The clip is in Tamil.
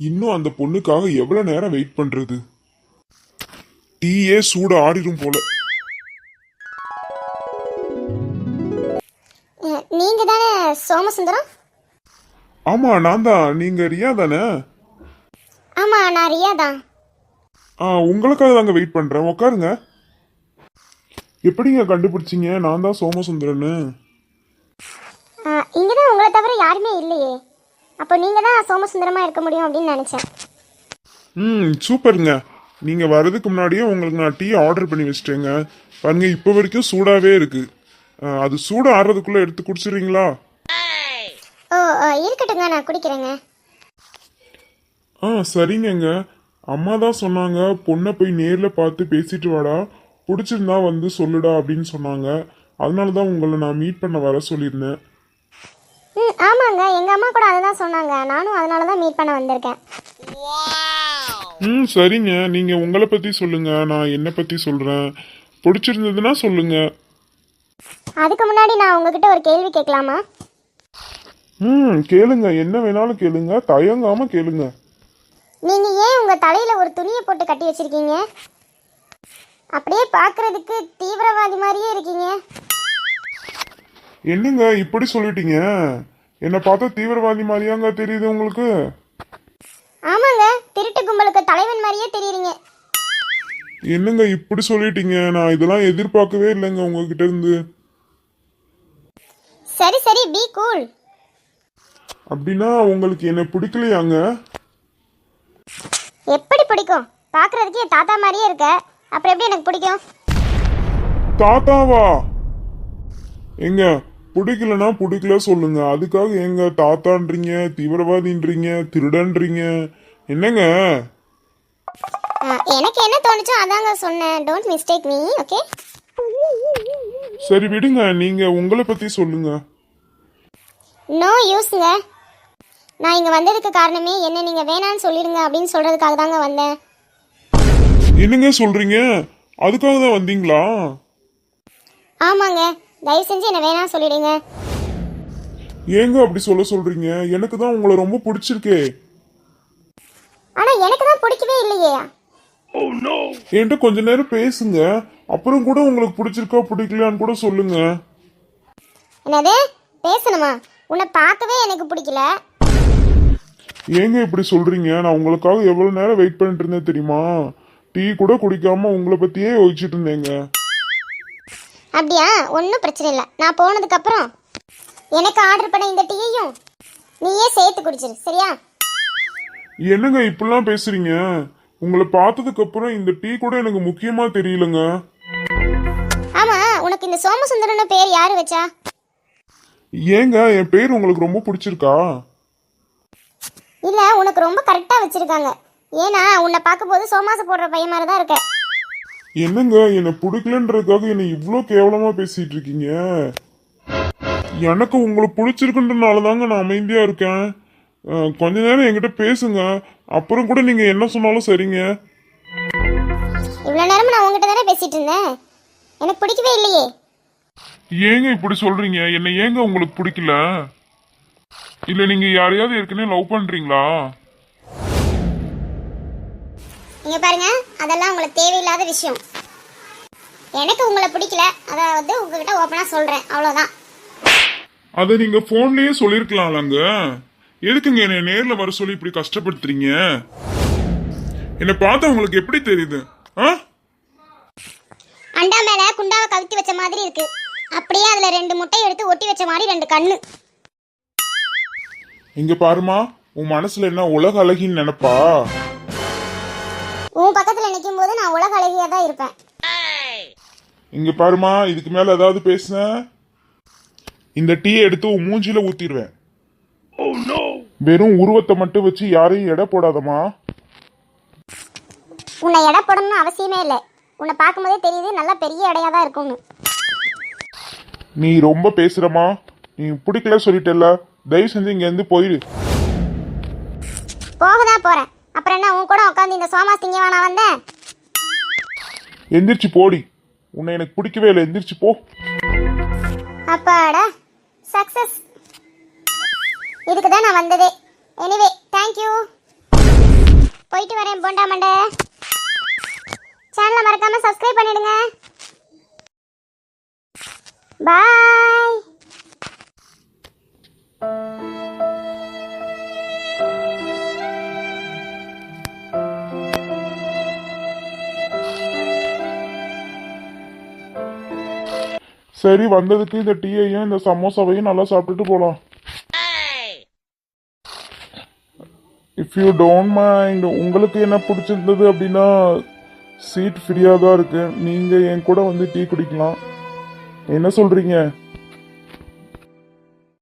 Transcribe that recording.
இன்னும் அந்த பொண்ணுக்காக எவ்வளவு நேரம் வெயிட் பண்றது? டீயே சூட ஆடிடும் போல. நீங்க தானே சோமசுந்தரம்? ஆமா நான் தான். நீங்க ரியா தானே? ஆமா நான் ரியா தான். ஆ உங்களுக்காக தாங்க வெயிட் பண்றேன். உட்காருங்க. எப்படிங்க கண்டுபிடிச்சீங்க? நான் தான் சோமசுந்தரன்னு. இங்க தான் உங்களை தவிர யாருமே இல்லையே. அப்போ நீங்க தான் சோமசுந்தரமா இருக்க முடியும் அப்படின்னு நினைச்சேன். ம் சூப்பருங்க. நீங்க வர்றதுக்கு முன்னாடியே உங்களுக்கு நான் டீ ஆர்டர் பண்ணி வச்சிட்டேங்க. பாருங்க இப்போ வரைக்கும் சூடாவே இருக்கு. ஆ, அது சூடு ஆறுறதுக்குள்ள எடுத்து குடிச்சிடுறீங்களா? ஓ அஹ், இருக்கட்டுங்க நான் குடிக்கிறேங்க. ஆ சரிங்கங்க. அம்மா தான் சொன்னாங்க பொண்ணை போய் நேரில் பார்த்து பேசிட்டு வாடா. பிடிச்சிருந்தா வந்து சொல்லுடா அப்படின்னு சொன்னாங்க. அதனால தான் உங்களை நான் மீட் பண்ண வர சொல்லியிருந்தேன். ம் ஆமாங்க. எங்க அம்மா கூட அதை தான் சொன்னாங்க. நானும் அதனால தான் மீட் பண்ண வந்திருக்கேன். ம் சரிங்க. நீங்கள் உங்களை பற்றி சொல்லுங்க. நான் என்னை பற்றி சொல்கிறேன் பிடிச்சிருந்ததுன்னா சொல்லுங்க. அதுக்கு முன்னாடி நான் உங்ககிட்ட ஒரு கேள்வி கேட்கலாமா? ம் கேளுங்க. என்ன வேணாலும் கேளுங்க. தயங்காம கேளுங்க. நீங்க ஏன் உங்க தலையில ஒரு துணியை போட்டு கட்டி வச்சிருக்கீங்க? அப்படியே பார்க்கிறதுக்கு தீவிரவாதி மாதிரியே இருக்கீங்க. என்னங்க இப்படி சொல்லிட்டீங்க? என்னை பார்த்தா தீவிரவாதி மாதிரியாங்க தெரியுது உங்களுக்கு. ஆமாங்க திருட்டு கும்பலுக்கு தலைவன் மாதிரியே தெரியுறீங்க. என்னங்க இப்படி சொல்லிட்டீங்க? நான் இதெல்லாம் எதிர்பார்க்கவே இல்லைங்க உங்ககிட்ட இருந்து. சரி சரி பி கூல் அப்படின்னா உங்களுக்கு என்ன பிடிக்கலையாங்க? எப்படி பிடிக்கும்? பார்க்கிறதுக்கு என் தாத்தா மாதிரியே இருக்க. அப்புறம் எப்படி எனக்கு பிடிக்கும்? தாத்தாவா? எங்க? பிடிக்கலன்னா பிடிக்கல சொல்லுங்க. அதுக்காக எங்க தாத்தான்றீங்க தீவிரவாதின்றீங்க திருடன்றீங்க? என்னங்க? எனக்கு என்ன தோணுச்சோ அதாங்க சொன்னேன். டோன்ட் மிஸ்டேக் மீ ஓகே சரி விடுங்க. நீங்க உங்களை பத்தி சொல்லுங்க. நோ யூஸ்ங்க நான் இங்கே வந்ததுக்கு காரணமே என்ன நீங்கள் வேணான்னு சொல்லிடுங்க அப்படின்னு சொல்கிறதுக்காக தாங்க வந்தேன். என்னங்க சொல்றீங்க? அதுக்காக தான் வந்தீங்களா? ஆமாங்க. தயவு செஞ்சு என்ன வேணாம்னு சொல்லிடுங்க. ஏங்க அப்படி சொல்ல சொல்றீங்க? எனக்கு தான் உங்களை ரொம்ப பிடிச்சிருக்கே. ஆனால் எனக்கு தான் பிடிக்கவே இல்லையே. என்கிட்ட கொஞ்ச நேரம் பேசுங்க. அப்புறம் கூட உங்களுக்கு பிடிச்சிருக்கா பிடிக்கலையான்னு கூட சொல்லுங்க. என்னது? பேசணுமா? உன்னை பார்க்கவே எனக்கு பிடிக்கல. ஏங்க இப்படி சொல்றீங்க? நான் உங்களுக்காக எவ்வளவு நேரம் வெயிட் பண்ணிட்டு இருந்தேன் தெரியுமா? டீ கூட குடிக்காம உங்களை பத்தியே யோசிச்சுட்டு இருந்தேங்க. அப்படியா? ஒன்றும் பிரச்சனை இல்லை. நான் போனதுக்கப்புறம் எனக்கு ஆர்டர் பண்ண இந்த டீயையும் நீயே சேர்த்து குடிச்சிரு. சரியா? என்னங்க இப்படிலாம் பேசுறீங்க? உங்களை பார்த்ததுக்கு அப்புறம் இந்த டீ கூட எனக்கு முக்கியமா தெரியலங்க. ஆமாம் உனக்கு இந்த சோமசுந்தரன்னு பேர் யார் வச்சா? ஏங்க என் பேர் உங்களுக்கு ரொம்ப பிடிச்சிருக்கா? இல்லை உனக்கு ரொம்ப கரெக்டாக வச்சுருக்காங்க. ஏன்னா உன்னை பார்க்கும்போது சோமாசு போடுற பையன் மாதிரி தான் இருக்க. என்னங்க என்னை பிடிக்கலன்றதுக்காக என்னை இவ்வளோ கேவலமா பேசிட்டு இருக்கீங்க எனக்கு உங்களை பிடிச்சிருக்குன்றனால தாங்க நான் அமைதியா இருக்கேன். அஹ், கொஞ்ச நேரம் என்கிட்ட பேசுங்க. அப்புறம் கூட நீங்க என்ன சொன்னாலும் சரிங்க. இவ்வளோ நேரமும் நான் உங்ககிட்ட தானே பேசிட்டு இருந்தேன். எனக்கு பிடிக்கவே இல்லையே. ஏங்க இப்படி சொல்றீங்க? என்ன ஏங்க உங்களுக்கு பிடிக்கல? இல்ல நீங்க யாரையாவது ஏற்கனவே லவ் பண்றீங்களா? இங்க பாருங்க அதெல்லாம் உங்களுக்கு தேவையில்லாத விஷயம். எனக்கு உங்களை பிடிக்கல. அதை வந்து உங்ககிட்ட ஓப்பனாக சொல்கிறேன் அவ்வளோதான் அதை நீங்க போன்லயே சொல்லிருக்கலாம்லங்க. எதுக்குங்க என்னை நேர்ல வர சொல்லி இப்படி கஷ்டப்படுத்துறீங்க? என்னை பார்த்தா உங்களுக்கு எப்படி தெரியுது? ஆ? அண்டா மேலே குண்டாவை கவித்தி வச்ச மாதிரி இருக்கு. அப்படியே அதில் ரெண்டு முட்டையை எடுத்து ஒட்டி வச்ச மாதிரி ரெண்டு கண்ணு. இங்க பாருமா உன் மனசுல என்ன உலக அழகின்னு நினைப்பா? உன் பக்கத்தில் நிற்கும் போது நான் உலக அழகியாக தான் இருப்பேன். இங்க பாருமா இதுக்கு மேல ஏதாவது பேசுன? இந்த டீ எடுத்து உன் மூஞ்சில ஊத்திடுவேன். வெறும் உருவத்தை மட்டும் வச்சு யாரையும் எடை போடாதம்மா. உன்னை எடை போடணும்னு அவசியமே இல்லை. உன்னை பார்க்கும்போதே தெரியுது நல்லா பெரிய எடையாக தான் இருக்கும்னு. நீ ரொம்ப பேசுறமா நீ பிடிக்கல சொல்லிட்டல தயவு செஞ்சு இங்க இருந்து போயிடு போக தான் போகிறேன் அப்புறம் என்ன உன் கூட உட்காந்து இந்த சோமாஸ் திங்க வேணா வந்தேன்? எந்திரிச்சு போடி. உன்னை எனக்கு பிடிக்கவே இல்லை. எந்திரிச்சு போ. அப்பாடா சக்ஸஸ் இதுக்கு தான் நான் வந்ததே. எனிவே தேங்க்யூ போயிட்டு வரேன் போண்டா மண்டை. சேனலை மறக்காம சப்ஸ்கிரைப் பண்ணிடுங்க. பாய் சரி வந்ததுக்கு இந்த டீயையும் இந்த சமோசாவையும் நல்லா சாப்பிட்டுட்டு போகலாம் இஃப் யூ டோன்ட் மைண்ட் உங்களுக்கு என்ன பிடிச்சிருந்தது அப்படின்னா சீட் ஃப்ரீயாக தான் இருக்குது நீங்கள் என் கூட வந்து டீ குடிக்கலாம். என்ன சொல்கிறீங்க